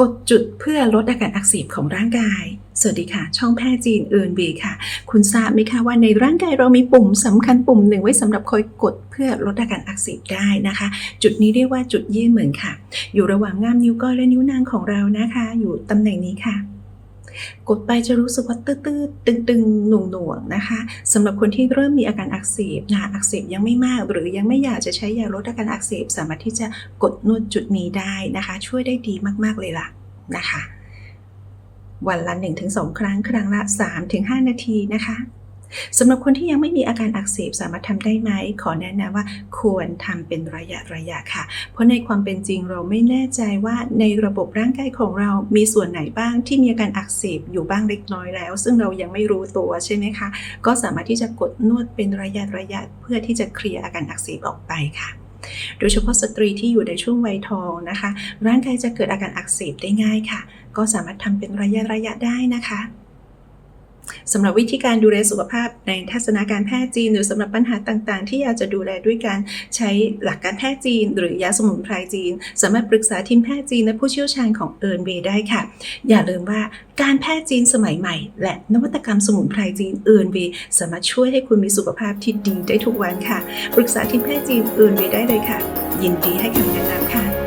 กดจุดเพื่อลดอาการอักเสบของร่างกาย สวัสดีค่ะ ช่องแพทย์จีนเอินบีค่ะ คุณทราบไหมคะว่าในร่างกายเรามีปุ่มสำคัญปุ่มหนึ่งไว้สำหรับคอยกดเพื่อลดอาการอักเสบได้นะคะ จุดนี้เรียกว่าจุดยื่เหมือนค่ะ อยู่ระหว่างง่ามนิ้วก้อยและนิ้วนางของเรานะคะ อยู่ตำแหน่งนี้ค่ะ กดไปจะรู้สึกว่าตื้อๆตึงๆหน่วงหน่วงๆนะคะสำหรับคนที่เริ่มมีอาการอักเสบนะอักเสบยังไม่มาก หรือยังไม่อยากจะใช้ยาลดอาการอักเสบ สามารถที่จะกดนวดจุดนี้ได้นะคะ ช่วยได้ดีมากๆเลยล่ะนะคะ วันละ 1-2 ครั้งครั้งละ 3-5 นาทีนะคะ สำหรับคนที่ยังไม่มีอาการอักเสบสามารถทำได้ไหม ขอแนะนำว่าควรทำเป็นระยะระยะค่ะ เพราะในความเป็นจริงเราไม่แน่ใจว่าในระบบร่างกายของเรามีส่วนไหนบ้างที่มีอาการอักเสบอยู่บ้างเล็กน้อยแล้ว ซึ่งเรายังไม่รู้ตัวใช่ไหมคะ ก็สามารถที่จะกดนวดเป็นระยะระยะเพื่อที่จะเคลียร์อาการอักเสบออกไปค่ะโดยเฉพาะสตรีที่อยู่ในช่วงวัยทองนะคะ ร่างกายจะเกิดอาการอักเสบได้ง่ายค่ะ ก็สามารถทำเป็นระยะระยะได้นะคะ สำหรับวิธีการดูแลสุขภาพในทัศนาการแพทย์จีน หรือสำหรับปัญหาต่างๆ ที่อยากจะดูแลด้วยการใช้หลักการแพทย์จีน หรือยาสมุนไพรจีน สามารถปรึกษาทีมแพทย์จีนและผู้เชี่ยวชาญของเอิร์นเวได้ค่ะ อย่าลืมว่าการแพทย์จีนสมัยใหม่ และนวัตกรรมสมุนไพรจีนเอิร์นเวสามารถช่วยให้คุณมีสุขภาพที่ดีได้ทุกวันค่ะ ปรึกษาทีมแพทย์จีนเอิร์นเวได้เลยค่ะ ยินดีให้คำแนะนำค่ะ